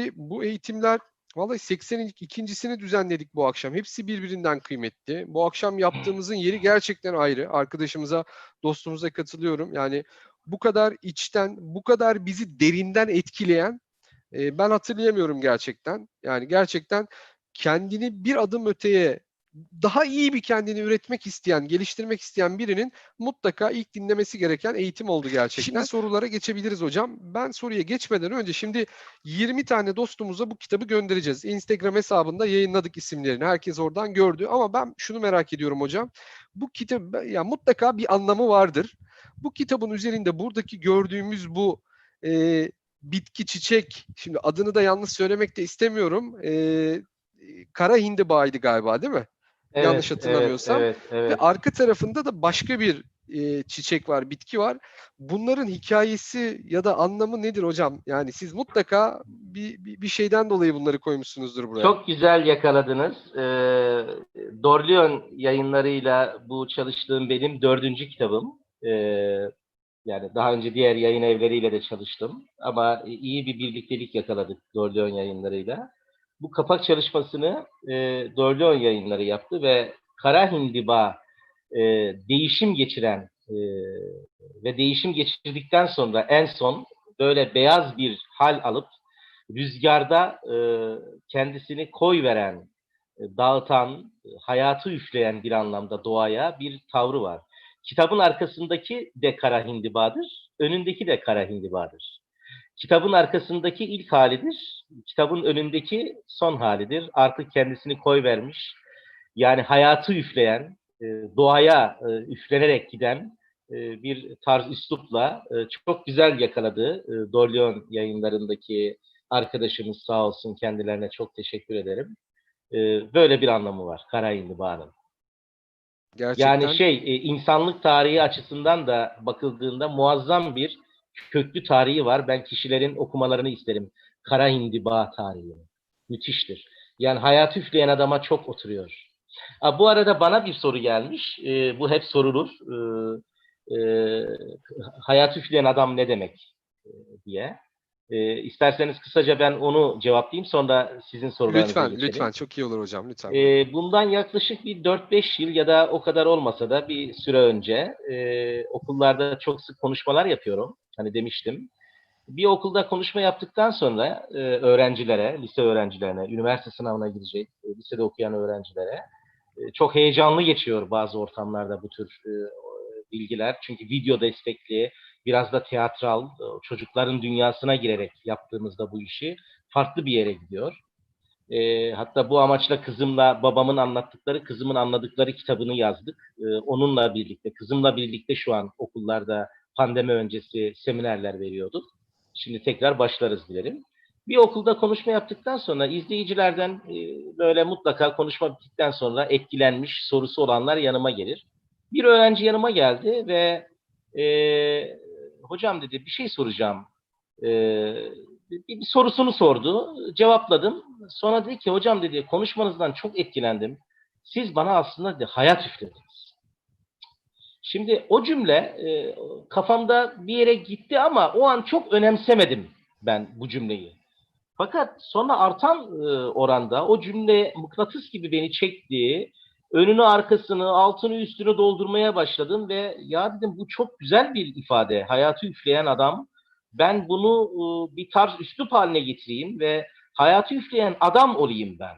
Şimdi bu eğitimler vallahi 82.sini düzenledik bu akşam. Hepsi birbirinden kıymetli. Bu akşam yaptığımızın yeri gerçekten ayrı. Arkadaşımıza, dostumuza katılıyorum. Yani bu kadar içten, bu kadar bizi derinden etkileyen e, ben hatırlayamıyorum gerçekten. Yani gerçekten kendini bir adım öteye daha iyi bir kendini üretmek isteyen, geliştirmek isteyen birinin mutlaka ilk dinlemesi gereken eğitim oldu gerçekten. Şimdi sorulara geçebiliriz hocam. Ben soruya geçmeden önce şimdi 20 tane dostumuza bu kitabı göndereceğiz. Instagram hesabında yayınladık isimlerini. Herkes oradan gördü ama ben şunu merak ediyorum hocam. Bu kitap ya mutlaka bir anlamı vardır. Bu kitabın üzerinde buradaki gördüğümüz bu e, bitki çiçek şimdi adını da yanlış söylemek de istemiyorum. E, kara hindibağıydı galiba değil mi? Evet, Yanlış hatırlamıyorsam. Evet, evet, Ve evet. arka tarafında da başka bir e, çiçek var, bitki var. Bunların hikayesi ya da anlamı nedir hocam? Yani siz mutlaka bir, bir, bir şeyden dolayı bunları koymuşsunuzdur buraya. Çok güzel yakaladınız. Ee, Dorleon yayınlarıyla bu çalıştığım benim dördüncü kitabım. Ee, yani daha önce diğer yayın evleriyle de çalıştım. Ama iyi bir birliktelik yakaladık Dorleon yayınlarıyla. Bu kapak çalışmasını e, Dorleon yayınları yaptı ve Kara Hindiba e, değişim geçiren e, ve değişim geçirdikten sonra en son böyle beyaz bir hal alıp rüzgarda e, kendisini koy veren, e, dağıtan, hayatı üfleyen bir anlamda doğaya bir tavrı var. Kitabın arkasındaki de kara hindibadır, önündeki de kara hindibadır. Kitabın arkasındaki ilk halidir, kitabın önündeki son halidir. Artık kendisini koy vermiş, yani hayatı üfleyen, e, doğaya e, üflenerek giden e, bir tarz üslupla e, çok güzel yakaladı e, Dorleon yayınlarındaki arkadaşımız sağ olsun kendilerine çok teşekkür ederim. E, böyle bir anlamı var Kara İndiba'nın. Gerçekten Yani şey e, insanlık tarihi açısından da bakıldığında muazzam bir köklü tarihi var. Ben kişilerin okumalarını isterim. Kara Hindiba tarihini. Müthiştir. Yani hayatı üfleyen adama çok oturuyor. Ha, bu arada bana bir soru gelmiş. E, bu hep sorulur. E, e, hayatı üfleyen adam ne demek e, diye. E, isterseniz kısaca ben onu cevaplayayım sonra sizin sorularınıza lütfen geçelim. lütfen çok iyi olur hocam lütfen. Ee, bundan yaklaşık bir 4-5 yıl ya da o kadar olmasa da bir süre önce e, okullarda çok sık konuşmalar yapıyorum. Hani demiştim. Bir okulda konuşma yaptıktan sonra e, öğrencilere, lise öğrencilerine, üniversite sınavına gidecek, e, lisede okuyan öğrencilere e, çok heyecanlı geçiyor bazı ortamlarda bu tür e, bilgiler. Çünkü video destekli, biraz da tiyatral, e, çocukların dünyasına girerek yaptığımızda bu işi farklı bir yere gidiyor. E, hatta bu amaçla kızımla babamın anlattıkları, kızımın anladıkları kitabını yazdık. E, onunla birlikte, kızımla birlikte şu an okullarda pandemi öncesi seminerler veriyorduk. Şimdi tekrar başlarız dilerim. Bir okulda konuşma yaptıktan sonra izleyicilerden e, böyle mutlaka konuşma bittikten sonra etkilenmiş sorusu olanlar yanıma gelir. Bir öğrenci yanıma geldi ve e, hocam dedi bir şey soracağım. E, bir, bir sorusunu sordu. Cevapladım. Sonra dedi ki hocam dedi konuşmanızdan çok etkilendim. Siz bana aslında dedi, hayat üflediniz. Şimdi o cümle e, kafamda bir yere gitti ama o an çok önemsemedim ben bu cümleyi. Fakat sonra artan e, oranda o cümle mıknatıs gibi beni çekti. Önünü arkasını, altını üstünü doldurmaya başladım ve ya dedim bu çok güzel bir ifade. Hayatı üfleyen adam ben bunu e, bir tarz üslup haline getireyim ve hayatı üfleyen adam olayım ben.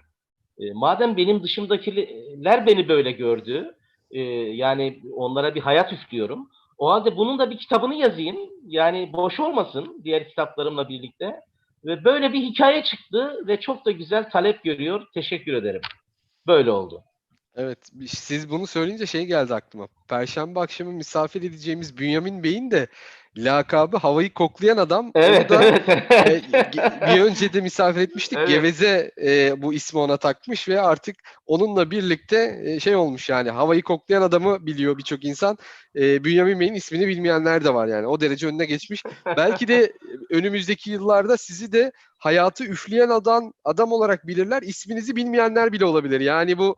E, madem benim dışımdakiler beni böyle gördü, e, yani onlara bir hayat üflüyorum. O halde bunun da bir kitabını yazayım. Yani boş olmasın diğer kitaplarımla birlikte. Ve böyle bir hikaye çıktı ve çok da güzel talep görüyor. Teşekkür ederim. Böyle oldu. Evet, siz bunu söyleyince şey geldi aklıma. Perşembe akşamı misafir edeceğimiz Bünyamin Bey'in de lakabı havayı koklayan adam. Evet, da e, bir önce de misafir etmiştik. Evet. Geveze e, bu ismi ona takmış ve artık onunla birlikte e, şey olmuş yani havayı koklayan adamı biliyor birçok insan. E, Bünyamin Bey'in ismini bilmeyenler de var yani. O derece önüne geçmiş. Belki de önümüzdeki yıllarda sizi de hayatı üfleyen adam adam olarak bilirler. İsminizi bilmeyenler bile olabilir. Yani bu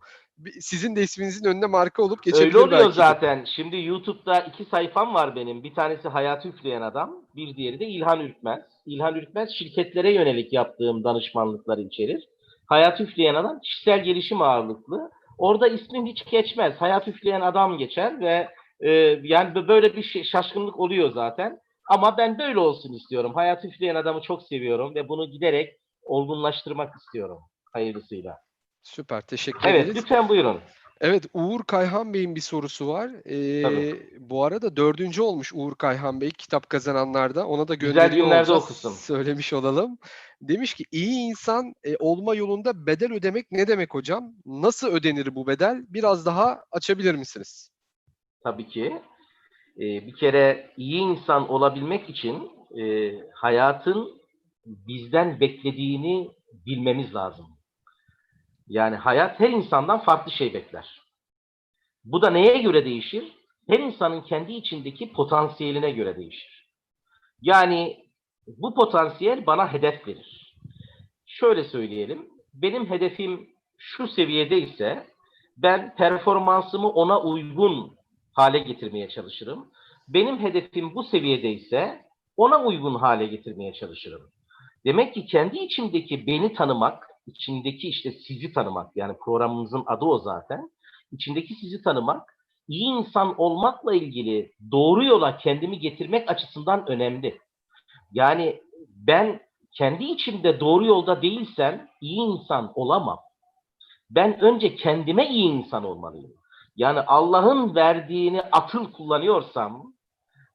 sizin de isminizin önüne marka olup Öyle geçebilir oluyor belki zaten. Şimdi YouTube'da iki sayfam var benim. Bir tanesi Hayat Üfleyen Adam, bir diğeri de İlhan Ürkmez. İlhan Ürkmez şirketlere yönelik yaptığım danışmanlıkları içerir. Hayat Üfleyen Adam kişisel gelişim ağırlıklı. Orada ismim hiç geçmez. Hayat Üfleyen Adam geçer ve e, yani bö- böyle bir şey, şaşkınlık oluyor zaten. Ama ben böyle olsun istiyorum. Hayat Üfleyen Adam'ı çok seviyorum ve bunu giderek olgunlaştırmak istiyorum hayırlısıyla. Süper. Teşekkür Evet, ederiz. lütfen buyurun. Evet, Uğur Kayhan Bey'in bir sorusu var. Ee, Tabii. bu arada dördüncü olmuş Uğur Kayhan Bey kitap kazananlarda. Ona da gönderiyor günlerde okusun. Söylemiş olalım. Demiş ki iyi insan e, olma yolunda bedel ödemek ne demek hocam? Nasıl ödenir bu bedel? Biraz daha açabilir misiniz? Tabii ki. Ee, bir kere iyi insan olabilmek için e, hayatın bizden beklediğini bilmemiz lazım. Yani hayat her insandan farklı şey bekler. Bu da neye göre değişir? Her insanın kendi içindeki potansiyeline göre değişir. Yani bu potansiyel bana hedef verir. Şöyle söyleyelim. Benim hedefim şu seviyede ise ben performansımı ona uygun hale getirmeye çalışırım. Benim hedefim bu seviyede ise ona uygun hale getirmeye çalışırım. Demek ki kendi içimdeki beni tanımak, içimdeki işte sizi tanımak, yani programımızın adı o zaten. İçimdeki sizi tanımak, iyi insan olmakla ilgili doğru yola kendimi getirmek açısından önemli. Yani ben kendi içimde doğru yolda değilsem iyi insan olamam. Ben önce kendime iyi insan olmalıyım. Yani Allah'ın verdiğini atıl kullanıyorsam,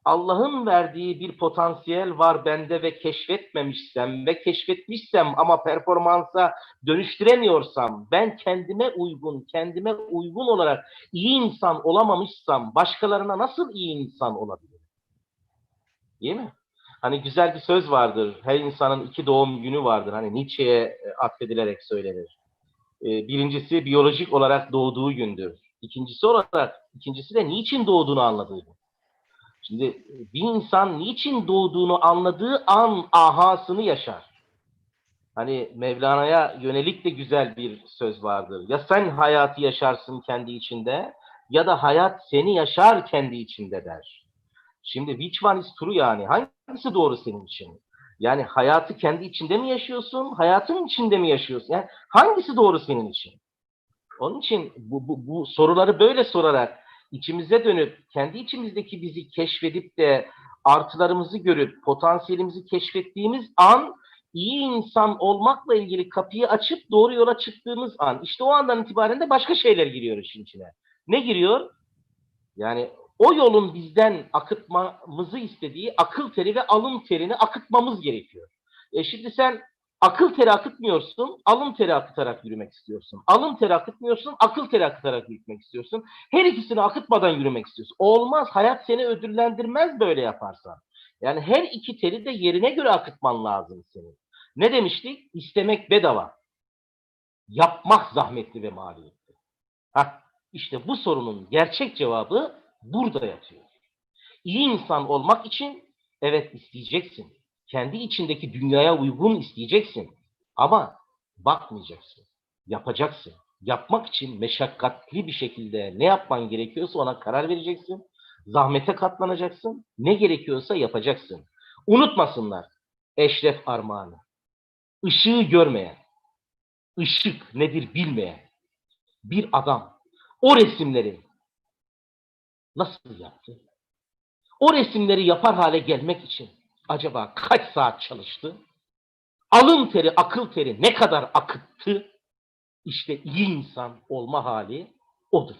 Allah'ın verdiği bir potansiyel var bende ve keşfetmemişsem ve keşfetmişsem ama performansa dönüştüremiyorsam, ben kendime uygun, kendime uygun olarak iyi insan olamamışsam başkalarına nasıl iyi insan olabilirim? Değil mi? Hani güzel bir söz vardır. Her insanın iki doğum günü vardır. Hani Nietzsche'ye e, atfedilerek söylenir. Ee, Birincisi biyolojik olarak doğduğu gündür. İkincisi olarak, ikincisi de niçin doğduğunu anladığı gün. Şimdi e, bir insan niçin doğduğunu anladığı an ahasını yaşar. Hani Mevlana'ya yönelik de güzel bir söz vardır. Ya sen hayatı yaşarsın kendi içinde ya da hayat seni yaşar kendi içinde der. Şimdi which one is true yani? Hangisi doğru senin için? Yani hayatı kendi içinde mi yaşıyorsun? Hayatın içinde mi yaşıyorsun? Yani hangisi doğru senin için? Onun için bu, bu, bu soruları böyle sorarak içimize dönüp kendi içimizdeki bizi keşfedip de artılarımızı görüp potansiyelimizi keşfettiğimiz an iyi insan olmakla ilgili kapıyı açıp doğru yola çıktığımız an işte o andan itibaren de başka şeyler giriyor işin içine. Ne giriyor? Yani o yolun bizden akıtmamızı istediği akıl teri ve alın terini akıtmamız gerekiyor. E şimdi sen akıl teri akıtmıyorsun, alın teri akıtarak yürümek istiyorsun. Alın teri akıtmıyorsun, akıl teri akıtarak yürümek istiyorsun. Her ikisini akıtmadan yürümek istiyorsun. Olmaz, hayat seni ödüllendirmez böyle yaparsan. Yani her iki teri de yerine göre akıtman lazım senin. Ne demiştik? İstemek bedava. Yapmak zahmetli ve maliyetli. Hah, işte bu sorunun gerçek cevabı burada yatıyor. İyi insan olmak için evet isteyeceksin. Kendi içindeki dünyaya uygun isteyeceksin. Ama bakmayacaksın. Yapacaksın. Yapmak için meşakkatli bir şekilde ne yapman gerekiyorsa ona karar vereceksin. Zahmete katlanacaksın. Ne gerekiyorsa yapacaksın. Unutmasınlar. Eşref Armağan'ı. Işığı görmeyen, ışık nedir bilmeyen bir adam o resimleri nasıl yaptı? O resimleri yapar hale gelmek için acaba kaç saat çalıştı? Alın teri, akıl teri ne kadar akıttı? İşte iyi insan olma hali odur.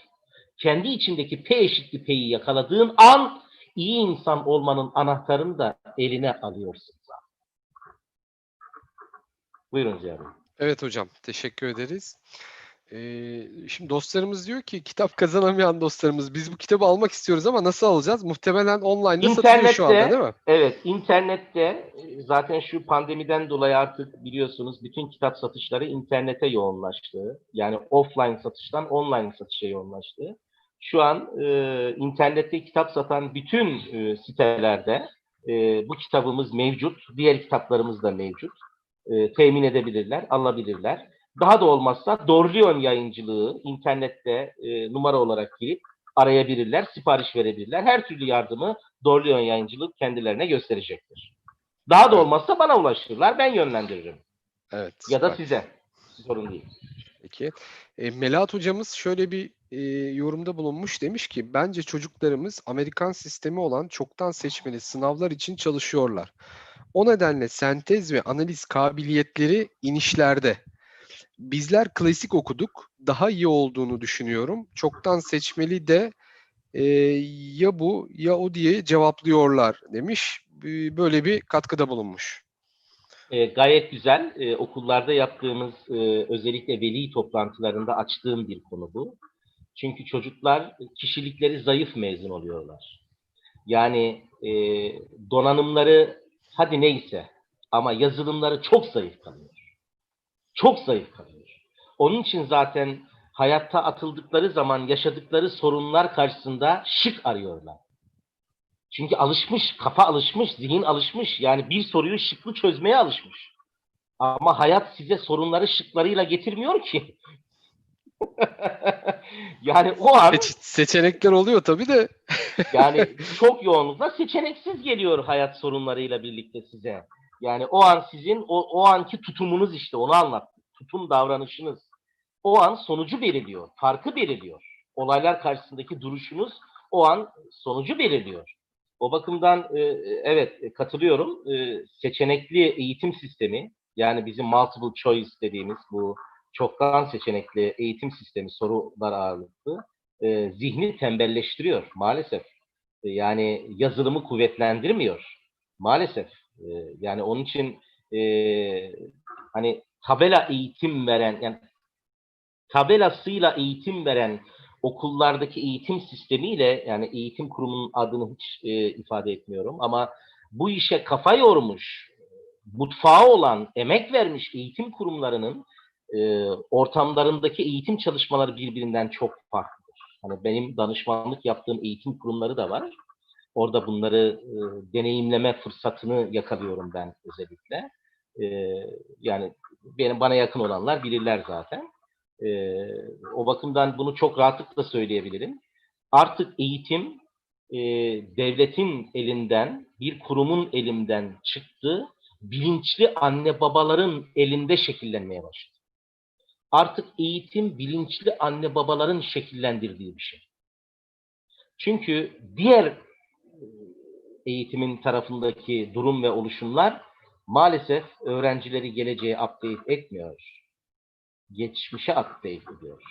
Kendi içindeki P eşitli P'yi yakaladığın an iyi insan olmanın anahtarını da eline alıyorsun. Buyurun Ziya Bey. Evet hocam, teşekkür ederiz. Ee, şimdi dostlarımız diyor ki kitap kazanamayan dostlarımız biz bu kitabı almak istiyoruz ama nasıl alacağız? Muhtemelen online'da satılıyor şu anda İnternette- değil mi? Evet, internette zaten şu pandemiden dolayı artık biliyorsunuz bütün kitap satışları internete yoğunlaştı. Yani offline satıştan online satışa yoğunlaştı. Şu an e, internette kitap satan bütün e, sitelerde e, bu kitabımız mevcut. Diğer kitaplarımız da mevcut. E, temin edebilirler, alabilirler. Daha da olmazsa Dorleon yayıncılığı internette e, numara olarak girip arayabilirler, sipariş verebilirler. Her türlü yardımı Dorleon yayıncılık kendilerine gösterecektir. Daha da olmazsa bana ulaşırlar, ben yönlendiririm. Evet. Ya da süper. size. Sorun değil. Peki. E, Melahat hocamız şöyle bir e, yorumda bulunmuş. Demiş ki bence çocuklarımız Amerikan sistemi olan çoktan seçmeli sınavlar için çalışıyorlar. O nedenle sentez ve analiz kabiliyetleri inişlerde. Bizler klasik okuduk. Daha iyi olduğunu düşünüyorum. Çoktan seçmeli de e, ya bu ya o diye cevaplıyorlar demiş. Böyle bir katkıda bulunmuş. E, gayet güzel. E, okullarda yaptığımız e, özellikle veli toplantılarında açtığım bir konu bu. Çünkü çocuklar kişilikleri zayıf mezun oluyorlar. Yani e, donanımları hadi neyse ama yazılımları çok zayıf kalıyor. Çok zayıf kalıyor. Onun için zaten hayatta atıldıkları zaman yaşadıkları sorunlar karşısında şık arıyorlar. Çünkü alışmış, kafa alışmış, zihin alışmış. Yani bir soruyu şıklı çözmeye alışmış. Ama hayat size sorunları şıklarıyla getirmiyor ki. yani o an Seç- seçenekler oluyor tabii de. yani çok yoğunlukla seçeneksiz geliyor hayat sorunlarıyla birlikte size. Yani o an sizin o, o anki tutumunuz işte onu anlattım. Tutum davranışınız. O an sonucu belirliyor. Farkı belirliyor. Olaylar karşısındaki duruşunuz o an sonucu belirliyor. O bakımdan e, evet e, katılıyorum. E, seçenekli eğitim sistemi yani bizim multiple choice dediğimiz bu çoktan seçenekli eğitim sistemi sorular ağırlıklı e, zihni tembelleştiriyor maalesef. E, yani yazılımı kuvvetlendirmiyor maalesef. E, yani onun için e, hani tabela eğitim veren yani tabelasıyla eğitim veren okullardaki eğitim sistemiyle yani eğitim kurumunun adını hiç e, ifade etmiyorum ama bu işe kafa yormuş, mutfağı olan, emek vermiş eğitim kurumlarının e, ortamlarındaki eğitim çalışmaları birbirinden çok farklıdır. Hani benim danışmanlık yaptığım eğitim kurumları da var. Orada bunları e, deneyimleme fırsatını yakalıyorum ben özellikle. E, yani benim bana yakın olanlar bilirler zaten. E, o bakımdan bunu çok rahatlıkla söyleyebilirim. Artık eğitim e, devletin elinden, bir kurumun elinden çıktı, bilinçli anne babaların elinde şekillenmeye başladı. Artık eğitim bilinçli anne babaların şekillendirdiği bir şey. Çünkü diğer eğitimin tarafındaki durum ve oluşumlar maalesef öğrencileri geleceğe update etmiyor. Geçmişe update ediyor.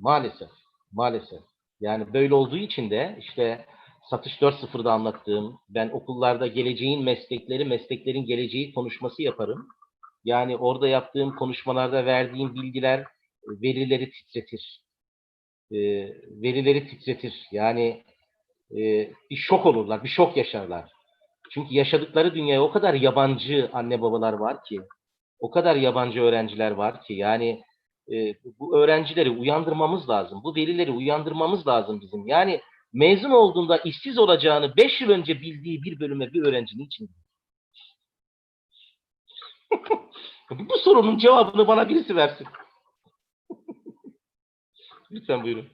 Maalesef, maalesef. Yani böyle olduğu için de işte Satış 4.0'da anlattığım, ben okullarda geleceğin meslekleri, mesleklerin geleceği konuşması yaparım. Yani orada yaptığım konuşmalarda verdiğim bilgiler e, verileri titretir. E, verileri titretir. Yani e, bir şok olurlar, bir şok yaşarlar. Çünkü yaşadıkları dünyaya o kadar yabancı anne babalar var ki, o kadar yabancı öğrenciler var ki, yani e, bu öğrencileri uyandırmamız lazım, bu velileri uyandırmamız lazım bizim. Yani mezun olduğunda işsiz olacağını 5 yıl önce bildiği bir bölüme bir öğrencinin için. bu sorunun cevabını bana birisi versin. Lütfen buyurun.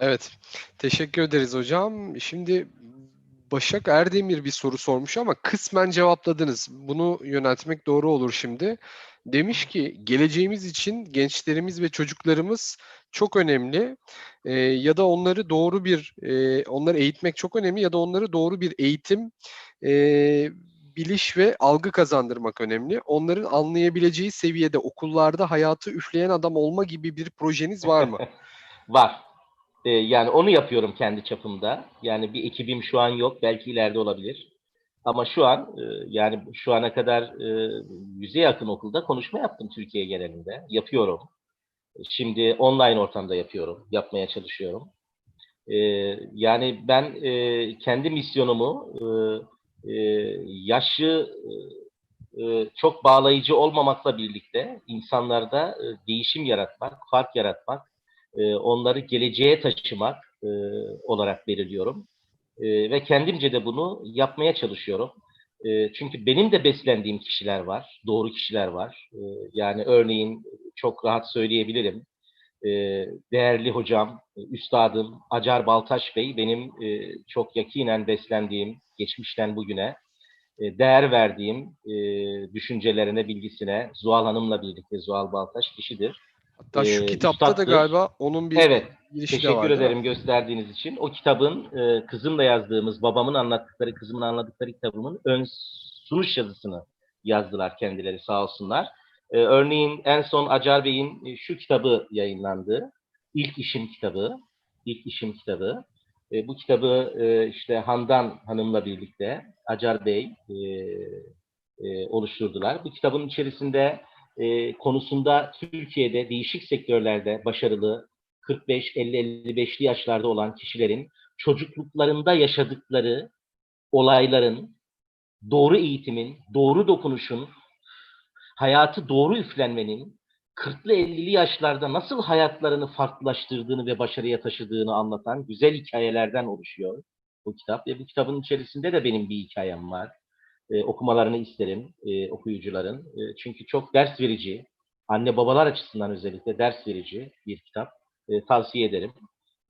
Evet. Teşekkür ederiz hocam. Şimdi Başak Erdemir bir soru sormuş ama kısmen cevapladınız. Bunu yöneltmek doğru olur şimdi. Demiş ki geleceğimiz için gençlerimiz ve çocuklarımız çok önemli. Ee, ya da onları doğru bir e, onları eğitmek çok önemli ya da onları doğru bir eğitim e, biliş ve algı kazandırmak önemli. Onların anlayabileceği seviyede okullarda hayatı üfleyen adam olma gibi bir projeniz var mı? Var. Ee, yani onu yapıyorum kendi çapımda. Yani bir ekibim şu an yok. Belki ileride olabilir. Ama şu an e, yani şu ana kadar e, yüze yakın okulda konuşma yaptım Türkiye genelinde. Yapıyorum. Şimdi online ortamda yapıyorum. Yapmaya çalışıyorum. E, yani ben e, kendi misyonumu e, e, yaşı e, çok bağlayıcı olmamakla birlikte insanlarda e, değişim yaratmak, fark yaratmak, e, onları geleceğe taşımak e, olarak belirliyorum. E, ve kendimce de bunu yapmaya çalışıyorum. E, çünkü benim de beslendiğim kişiler var, doğru kişiler var. E, yani örneğin çok rahat söyleyebilirim. E, değerli hocam, üstadım Acar Baltaş Bey benim e, çok yakinen beslendiğim, geçmişten bugüne e, değer verdiğim e, düşüncelerine, bilgisine Zuhal Hanım'la birlikte Zuhal Baltaş kişidir. Hatta şu Ee, kitapta da galiba onun bir Evet, girişi de Teşekkür var. mi? ederim gösterdiğiniz için. O kitabın e, kızımla yazdığımız, babamın anlattıkları, kızımın anlattıkları kitabımın ön sunuş yazısını yazdılar kendileri sağ olsunlar. E, örneğin en son Acar Bey'in e, şu kitabı yayınlandı. İlk İşim kitabı. İlk İşim kitabı. E, bu kitabı e, işte Handan Hanım'la birlikte Acar Bey e, e, oluşturdular. Bu kitabın içerisinde e, konusunda Türkiye'de değişik sektörlerde başarılı 45-50-55'li yaşlarda olan kişilerin çocukluklarında yaşadıkları olayların, doğru eğitimin, doğru dokunuşun, hayatı doğru üflenmenin 40'lı 50'li yaşlarda nasıl hayatlarını farklılaştırdığını ve başarıya taşıdığını anlatan güzel hikayelerden oluşuyor bu kitap. Ve bu kitabın içerisinde de benim bir hikayem var. Ee, okumalarını isterim e, okuyucuların. E, çünkü çok ders verici, anne babalar açısından özellikle ders verici bir kitap. E, tavsiye ederim.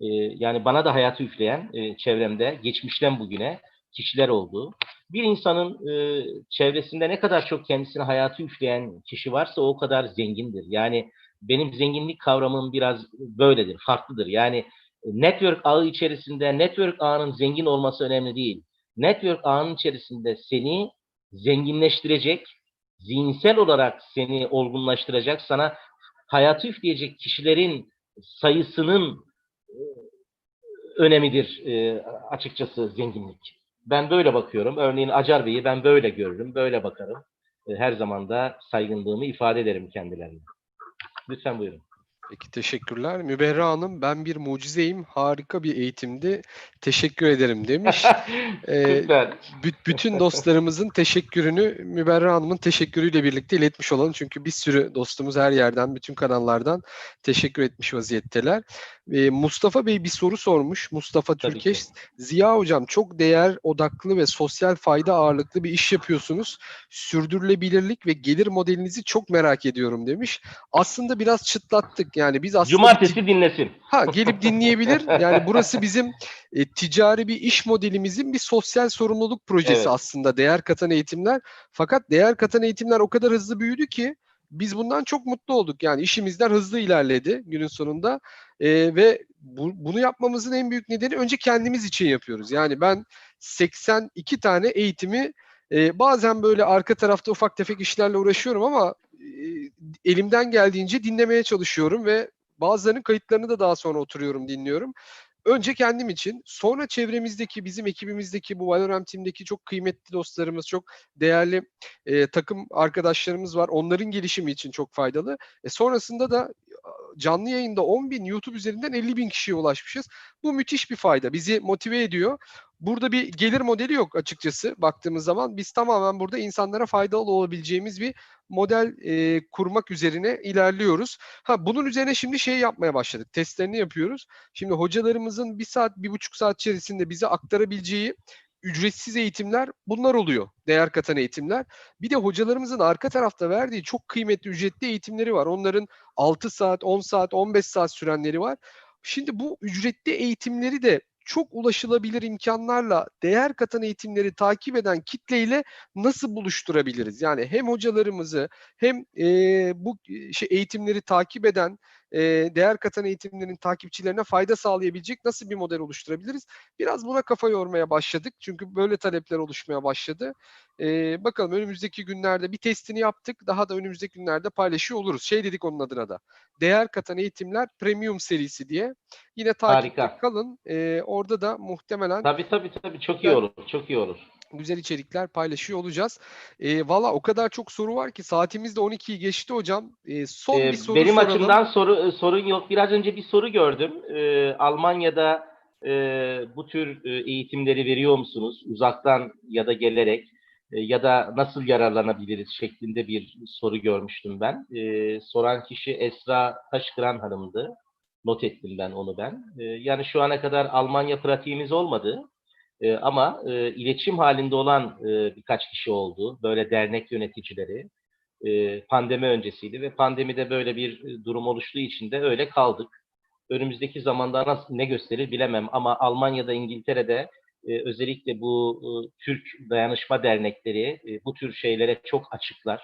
E, yani bana da hayatı üfleyen e, çevremde geçmişten bugüne kişiler oldu. Bir insanın e, çevresinde ne kadar çok kendisine hayatı üfleyen kişi varsa o kadar zengindir. Yani benim zenginlik kavramım biraz böyledir, farklıdır. Yani e, network ağı içerisinde network ağının zengin olması önemli değil. Network ağının içerisinde seni zenginleştirecek, zihinsel olarak seni olgunlaştıracak, sana hayatı üfleyecek kişilerin sayısının e, önemidir e, açıkçası zenginlik. Ben böyle bakıyorum. Örneğin Acar Bey'i ben böyle görürüm, böyle bakarım. E, her zaman da saygınlığımı ifade ederim kendilerine. Lütfen buyurun. Peki teşekkürler. Müberra Hanım ben bir mucizeyim. Harika bir eğitimdi. Teşekkür ederim demiş. Ee, bütün dostlarımızın teşekkürünü Müberra Hanım'ın teşekkürüyle birlikte iletmiş olalım. Çünkü bir sürü dostumuz her yerden, bütün kanallardan teşekkür etmiş vaziyetteler. Ee, Mustafa Bey bir soru sormuş. Mustafa Tabii Türkeş. ki. Ziya Hocam çok değer odaklı ve sosyal fayda ağırlıklı bir iş yapıyorsunuz. Sürdürülebilirlik ve gelir modelinizi çok merak ediyorum demiş. Aslında biraz çıtlattık. Yani biz aslında Cumartesi dinlesin. Ha gelip dinleyebilir. Yani burası bizim e, ticari bir iş modelimizin bir sosyal sorumluluk projesi Evet. aslında değer katan eğitimler. Fakat değer katan eğitimler o kadar hızlı büyüdü ki biz bundan çok mutlu olduk. Yani işimizden hızlı ilerledi günün sonunda. E, ve bu- bunu yapmamızın en büyük nedeni önce kendimiz için yapıyoruz. Yani ben 82 tane eğitimi e, bazen böyle arka tarafta ufak tefek işlerle uğraşıyorum ama elimden geldiğince dinlemeye çalışıyorum ve bazılarının kayıtlarını da daha sonra oturuyorum dinliyorum. Önce kendim için, sonra çevremizdeki, bizim ekibimizdeki, bu Valorant Team'deki çok kıymetli dostlarımız, çok değerli e, takım arkadaşlarımız var. Onların gelişimi için çok faydalı. E, sonrasında da canlı yayında 10 bin, YouTube üzerinden 50 bin kişiye ulaşmışız. Bu müthiş bir fayda. Bizi motive ediyor. Burada bir gelir modeli yok açıkçası baktığımız zaman. Biz tamamen burada insanlara faydalı olabileceğimiz bir model e, kurmak üzerine ilerliyoruz. Ha bunun üzerine şimdi şey yapmaya başladık. Testlerini yapıyoruz. Şimdi hocalarımızın bir saat, bir buçuk saat içerisinde bize aktarabileceği ücretsiz eğitimler bunlar oluyor. Değer katan eğitimler. Bir de hocalarımızın arka tarafta verdiği çok kıymetli ücretli eğitimleri var. Onların 6 saat, 10 saat, 15 saat sürenleri var. Şimdi bu ücretli eğitimleri de çok ulaşılabilir imkanlarla değer katan eğitimleri takip eden kitleyle nasıl buluşturabiliriz? Yani hem hocalarımızı hem e, bu şey eğitimleri takip eden e, değer katan eğitimlerin takipçilerine fayda sağlayabilecek nasıl bir model oluşturabiliriz? Biraz buna kafa yormaya başladık. Çünkü böyle talepler oluşmaya başladı. E, bakalım önümüzdeki günlerde bir testini yaptık. Daha da önümüzdeki günlerde paylaşıyor oluruz. Şey dedik onun adına da. Değer katan eğitimler premium serisi diye. Yine takipte Harika. kalın. E, orada da muhtemelen Tabii tabii tabii çok iyi olur. Çok iyi olur. Güzel içerikler paylaşıyor olacağız. E, Valla o kadar çok soru var ki saatimiz de 12'yi geçti hocam. E, son Ee, bir soru Benim soralım. açımdan soru sorun yok. Biraz önce bir soru gördüm. Ee, Almanya'da e, bu tür e, eğitimleri veriyor musunuz? Uzaktan ya da gelerek e, ya da nasıl yararlanabiliriz şeklinde bir soru görmüştüm ben. Ee, soran kişi Esra Taşkıran Hanım'dı. Not ettim ben onu ben. Ee, yani şu ana kadar Almanya pratiğimiz olmadı. E, ama e, iletişim halinde olan e, birkaç kişi oldu. Böyle dernek yöneticileri. E, pandemi öncesiydi ve pandemide böyle bir e, durum oluştuğu için de öyle kaldık. Önümüzdeki zamanda nasıl, ne gösterir bilemem ama Almanya'da, İngiltere'de e, özellikle bu e, Türk dayanışma dernekleri e, bu tür şeylere çok açıklar.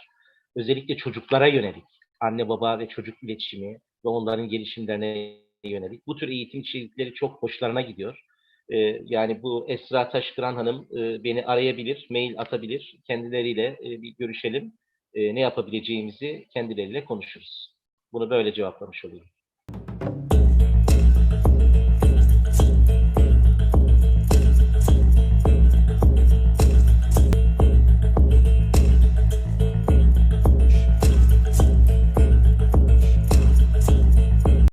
Özellikle çocuklara yönelik, anne baba ve çocuk iletişimi ve onların gelişimlerine yönelik. Bu tür eğitim içerikleri çok hoşlarına gidiyor. E, yani bu Esra Taşkıran Hanım e, beni arayabilir, mail atabilir. Kendileriyle e, bir görüşelim. E, ne yapabileceğimizi kendileriyle konuşuruz. Bunu böyle cevaplamış olayım.